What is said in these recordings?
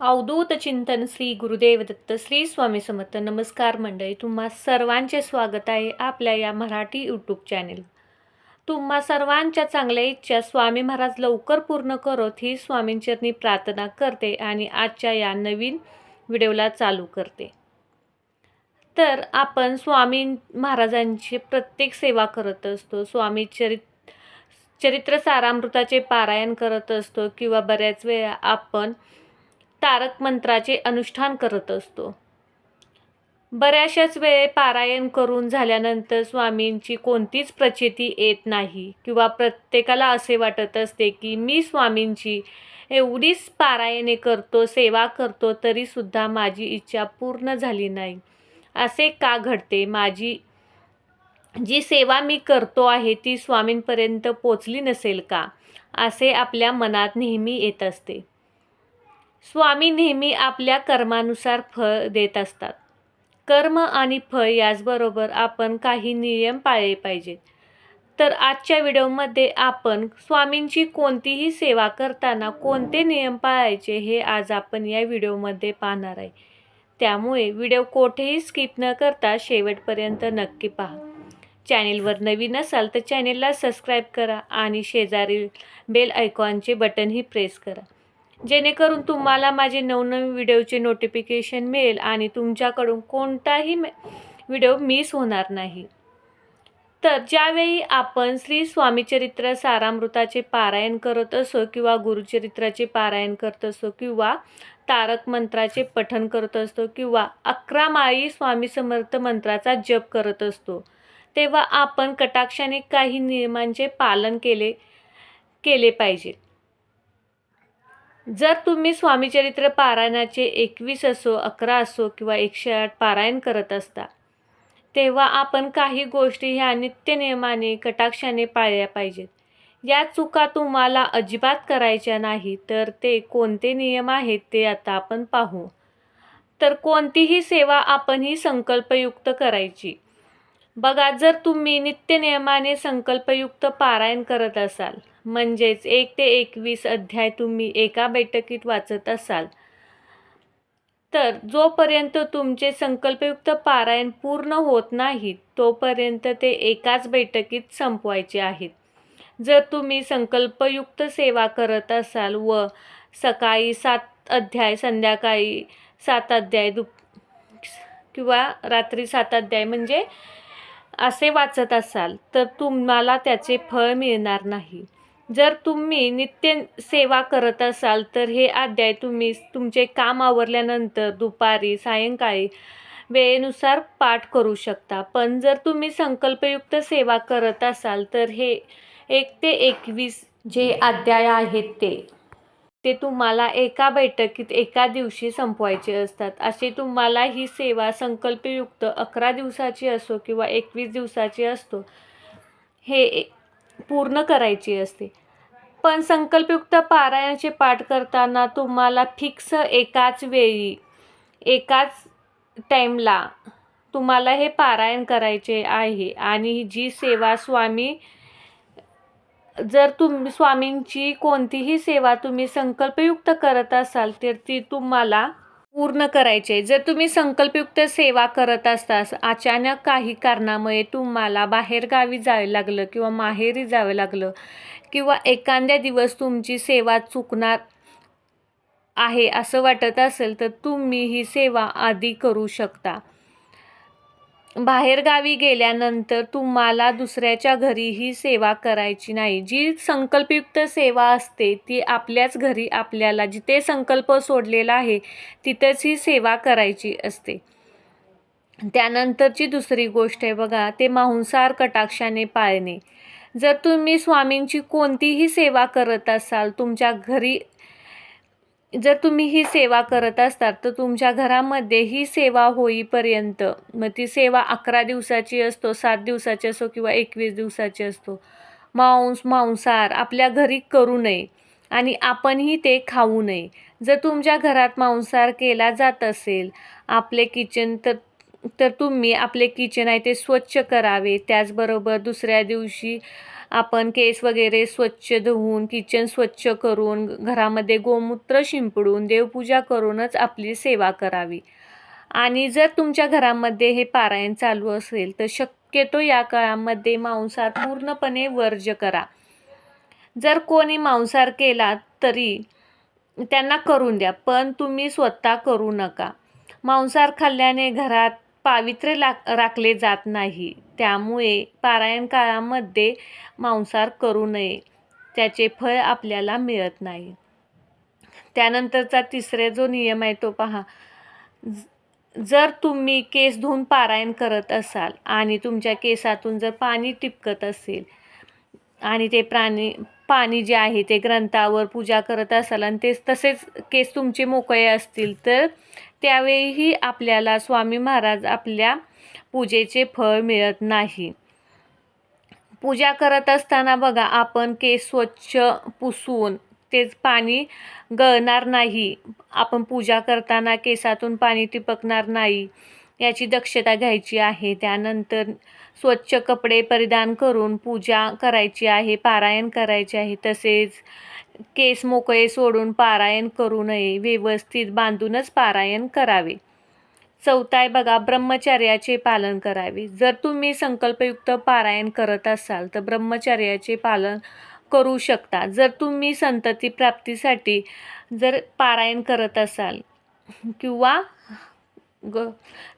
अवधूत चिंतन श्री गुरुदेव दत्त श्री स्वामी समर्थ. नमस्कार मंडळी तुम्हा सर्वांचे स्वागत आहे आपल्या या मराठी यूट्यूब चॅनेल तुम्हा सर्वांच्या चांगल्या इच्छा स्वामी महाराज लवकर पूर्ण करत ही स्वामींचरणी प्रार्थना करते आणि आजच्या या नवीन व्हिडिओला चालू करते. तर आपण स्वामी महाराजांची प्रत्येक सेवा करत असतो स्वामी चरित चरित्र सारामृताचे पारायण करत असतो किंवा बऱ्याच वेळा आपण तारक मंत्राचे अनुष्ठान करत असतो. बऱ्याचशाच वेळे पारायण करून झाल्यानंतर स्वामींची कोणतीच प्रचिती येत नाही किंवा प्रत्येकाला असे वाटत असते की मी स्वामींची एवढीच पारायणे करतो सेवा करतो तरीसुद्धा माझी इच्छा पूर्ण झाली नाही. असे का घडते? माझी जी सेवा मी करतो आहे ती स्वामींपर्यंत पोचली नसेल का? असे आपल्या मनात नेहमी येत असते. स्वामी नेहमी आपल्या कर्मानुसार फळ देत असतात. कर्म आणि फळ याचबरोबर आपण काही नियम पाळले पाहिजेत. तर आजच्या व्हिडिओमध्ये आपण स्वामींची कोणतीही सेवा करताना कोणते नियम पाळायचे हे आज आपण या व्हिडिओमध्ये पाहणार आहे. त्यामुळे व्हिडिओ कोठेही स्किप न करता शेवटपर्यंत नक्की पहा. चॅनेलवर नवीन असाल तर चॅनेलला सबस्क्राईब करा आणि शेजारील बेल आयकॉनचे बटनही प्रेस करा. जेणेकरून तुम्हाला माझे नवनवीन व्हिडिओचे नोटिफिकेशन मिळेल आणि तुमच्याकडून कोणताही व्हिडिओ मिस होणार नाही. तर ज्यावेळी आपण श्री स्वामीचरित्र सारामृताचे पारायण करत असो किंवा गुरुचरित्राचे पारायण करत असो किंवा तारक मंत्राचे पठन करत असतो किंवा अकरा माळी स्वामी समर्थ मंत्राचा जप करत असतो तेव्हा आपण कटाक्षाने काही नियमांचे पालन केले केले पाहिजे. जर तुम्ही स्वामीचरित्र पारायणाचे एकवीस असो अकरा असो किंवा एकशे आठ पारायण करत असता तेव्हा आपण काही गोष्टी ह्या नित्यनियमाने कटाक्षाने पाळल्या पाहिजेत. या चुका तुम्हाला अजिबात करायच्या नाही तर ते कोणते नियम आहेत ते आता आपण पाहू. तर कोणतीही सेवा आपण ही संकल्पयुक्त करायची. बघा जर तुम्ही नित्यनियमाने संकल्पयुक्त पारायण करत असाल म्हणजेच एक ते एकवीस अध्याय तुम्ही एका बैठकीत वाचत असाल तर जोपर्यंत तुमचे संकल्पयुक्त पारायण पूर्ण होत नाही तोपर्यंत ते एकाच बैठकीत संपवायचे आहेत. जर तुम्ही संकल्पयुक्त सेवा करत असाल व सकाळी सात अध्याय संध्याकाळी सात अध्याय दुप किंवा रात्री सात अध्याय म्हणजे असे वाचत असाल तर तुम्हाला त्याचे फळ मिळणार नाही. जर तुम्ही नित्य सेवा करत असाल तर हे अध्याय तुम्ही तुमचे काम आवरल्यानंतर दुपारी सायंकाळी वेळेनुसार पाठ करू शकता. पण जर तुम्ही संकल्पयुक्त सेवा करत असाल तर हे एक ते एकवीस जे अध्याय आहेत ते. ते तुम्हाला एका बैठकीत एका दिवशी संपवायचे असतात. अशी तुम्हाला ही सेवा संकल्पयुक्त अकरा दिवसाची असो किंवा एकवीस दिवसाची असतो हे पूर्ण करायची असते. पण संकल्पयुक्त पारायणाचे पाठ करताना तुम्हाला फिक्स एकाच वेळी एकाच टाईमला तुम्हाला हे पारायण करायचे आहे. आणि जी सेवा स्वामी जर तुम स्वामींची कोणतीही सेवा तुम्ही संकल्पयुक्त करत असाल तर ती तुम्हाला पूर्ण करायची आहे. जर तुम्ही संकल्पयुक्त सेवा करत असतास अचानक काही कारणामुळे तुम्हाला बाहेरगावी जावे लागलं किंवा माहेरी जावं लागलं किंवा एखाद्या दिवस तुमची सेवा चुकणार आहे असं वाटत असेल तर तुम्ही ही सेवा आधी करू शकता. बाहेरगावी गेल्यानंतर तुम्हाला दुसऱ्याच्या घरी ही सेवा करायची नाही. जी संकल्पयुक्त सेवा असते ती आपल्याच घरी आपल्याला जिथे संकल्प सोडलेला आहे तिथेच ही सेवा करायची असते. त्यानंतरची दुसरी गोष्ट आहे बघा ते मांसाहार कटाक्षाने पाळणे. जर तुम्ही स्वामींची कोणतीही सेवा करत असाल तुमच्या घरी जर तुम्ही ही सेवा करत असतात तर तुमच्या घरामध्ये ही सेवा होईपर्यंत मग ती सेवा अकरा दिवसाची असतो सात दिवसाची असो किंवा एकवीस दिवसाची असतो. मांस मांसाहार आपल्या घरी करू नये आणि आपणही ते खाऊ नये. जर तुमच्या घरात मांसाहार केला जात असेल आपले किचन तर तर तुम्ही आपले किचन आहे ते स्वच्छ करावे. त्याचबरोबर दुसऱ्या दिवशी आपण केस वगैरे स्वच्छ धुवून किचन स्वच्छ करून घरामध्ये गोमूत्र शिंपडून देवपूजा करूनच आपली सेवा करावी. आणि जर तुमच्या घरामध्ये हे पारायण चालू असेल तर शक्यतो या काळामध्ये मांसाहार पूर्णपणे वर्ज्य करा. जर कोणी मांसाहार केला तरी त्यांना करून द्या पण तुम्ही स्वतः करू नका. मांसाहार खाल्ल्याने घरात पावित्र्य लाग राखले जात नाही. त्यामुळे पारायण काळामध्ये मांसाहार करू नये. त्याचे फळ आपल्याला मिळत नाही. त्यानंतरचा तिसरा जो नियम आहे तो पहा. ज- जर तुम्ही केस धुवून पारायण करत असाल आणि तुमच्या केसातून जर पाणी टिपकत असेल आणि ते प्राणी पाणी जे आहे ते ग्रंथावर पूजा करत असाल आणि ते तसेच केस तुमचे मोकळे असतील तर त्यावेळीही आपल्याला स्वामी महाराज आपल्या पूजेचे फळ मिळत नाही. पूजा करत असताना बघा आपण केस स्वच्छ पुसून तेच पाणी गळणार नाही. आपण पूजा करताना केसातून पाणी टिपकणार नाही. याची दक्षता घ्यायची आहे. त्यानंतर स्वच्छ कपडे परिधान करून पूजा करायची आहे पारायण करायचे आहे. तसेच केस मोकळे सोडून पारायण करू नये व्यवस्थित बांधूनच पारायण करावे. चौथा आहे बघा ब्रह्मचर्याचे पालन करावे. जर तुम्ही संकल्पयुक्त पारायण करत असाल तर ब्रह्मचर्याचे पालन करू शकता. जर तुम्ही संतती प्राप्तीसाठी जर पारायण करत असाल किंवा ग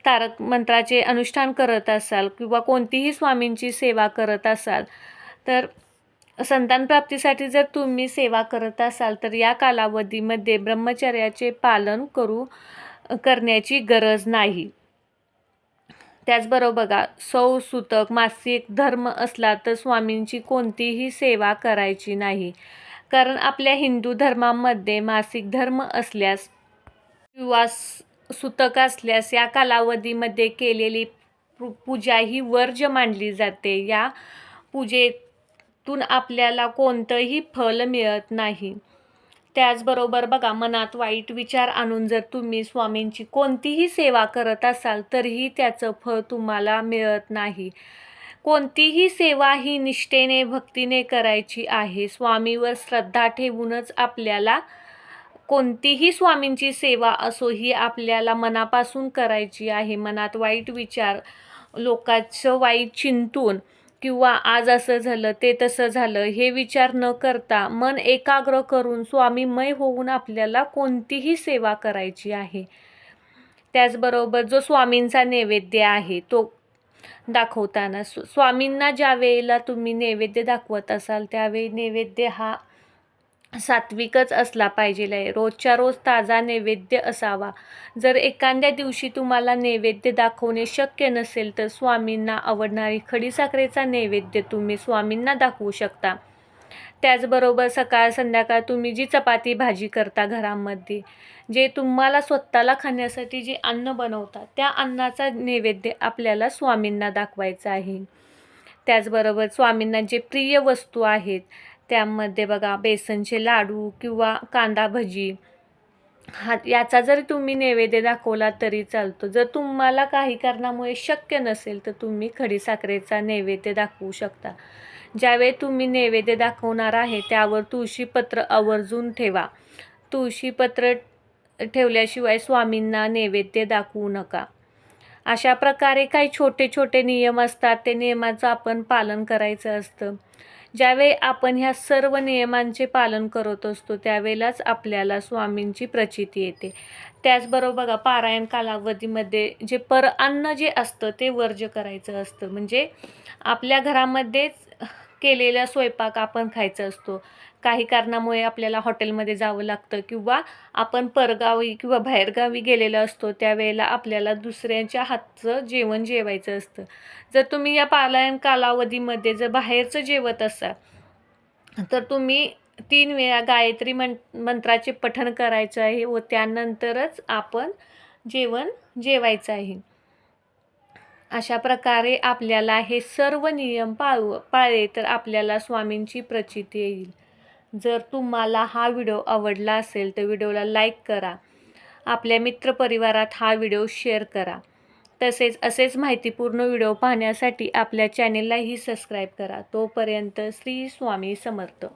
तारक मंत्राचे अनुष्ठान करत असाल किंवा कोणतीही स्वामींची सेवा करत असाल तर संतानप्राप्तीसाठी जर तुम्ही सेवा करत असाल तर या कालावधीमध्ये ब्रह्मचर्याचे पालन करू करण्याची गरज नाही. त्याचबरोबर बघा सौ सुतक मासिक धर्म असला तर स्वामींची कोणतीही सेवा करायची नाही. कारण आपल्या हिंदू धर्मामध्ये मासिक धर्म असल्यास किंवा सुतक असल्यास या कालावधीमध्ये केलेली पूजा ही वर्ज्य मानली जाते. या पूजेत तून आपल्याला कोणतंही फल मिळत नाही. त्याचबरोबर बघा मनात वाईट विचार आणून जर तुम्ही स्वामींची कोणतीही सेवा करत असाल तरीही त्याचं फळ तुम्हाला मिळत नाही. कोणतीही सेवा ही निष्ठेने भक्तीने करायची आहे. स्वामीवर श्रद्धा ठेवूनच आपल्याला कोणतीही स्वामींची सेवा असो ही आपल्याला मनापासून करायची आहे. मनात वाईट विचार लोकांचं वाईट चिंतून किंवा आज असं झालं ते तसं झालं हे विचार न करता मन एकाग्र करून स्वामीमय होऊन आपल्याला कोणतीही सेवा करायची आहे. त्याचबरोबर जो स्वामींचा नैवेद्य आहे तो दाखवताना स्वामींना ज्या वेळेला तुम्ही नैवेद्य दाखवत असाल त्यावेळी नैवेद्य हा सात्विकच असला पाहिजे आहे रोजच्या रोज ताजा नैवेद्य असावा. जर एखाद्या दिवशी तुम्हाला नैवेद्य दाखवणे शक्य नसेल तर स्वामींना आवडणारी खडीसाखरेचा नैवेद्य तुम्ही स्वामींना दाखवू शकता. त्याचबरोबर सकाळ संध्याकाळ तुम्ही जी चपाती भाजी करता घरामध्ये जे तुम्हाला स्वतःला खाण्यासाठी जे अन्न बनवता त्या अन्नाचा नैवेद्य आपल्याला स्वामींना दाखवायचा आहे. त्याचबरोबर स्वामींना जे प्रिय वस्तू आहेत त्यामध्ये बघा बेसनचे लाडू किंवा कांदा भजी. हा याचा जरी तुम्ही नैवेद्य दाखवला तरी चालतो. जर तुम्हाला काही कारणामुळे शक्य नसेल तर तुम्ही खडीसाखरेचा नैवेद्य दाखवू शकता. ज्यावेळी तुम्ही नैवेद्य दाखवणार आहे त्यावर तुळशीपत्र आवर्जून ठेवा. तुळशीपत्र ठेवल्याशिवाय स्वामींना नैवेद्य दाखवू नका. अशा प्रकारे काही छोटे छोटे नियम असतात. ते नियमाचं आपण पालन करायचं असतं. ज्यावेळी आपण ह्या सर्व नियमांचे पालन करत असतो त्यावेळेलाच आपल्याला स्वामींची प्रचिती येते. त्याचबरोबर बघा पारायण कालावधीमध्ये जे पर अन्न जे असतं ते वर्ज्य करायचं असतं. म्हणजे आपल्या घरामध्येच केलेला स्वयंपाक आपण खायचा असतो. काही कारणामुळे आपल्याला हॉटेलमध्ये जावं लागतं किंवा आपण परगावी किंवा बाहेरगावी गेलेलो असतो त्यावेळेला आपल्याला दुसऱ्यांच्या हातचं जेवण जेवायचं असतं. जर तुम्ही या पालायन कालावधीमध्ये जर बाहेरचं जेवत असाल तर तुम्ही तीन वेळा गायत्री मं मंत्राचे पठण करायचं आहे व त्यानंतरच आपण जेवण जेवायचं आहे. अशा प्रकारे आपल्याला हे सर्व नियम पाळू पाळले तर आपल्याला स्वामींची प्रचिती येईल. जर तुम्हाला हा व्हिडिओ आवडला असेल तर व्हिडिओला लाईक करा. आपल्या मित्रपरिवारात हा व्हिडिओ शेअर करा. तसेच असेच माहितीपूर्ण व्हिडिओ पाहण्यासाठी आपल्या चॅनेललाही सबस्क्राईब करा. तोपर्यंत श्री स्वामी समर्थ.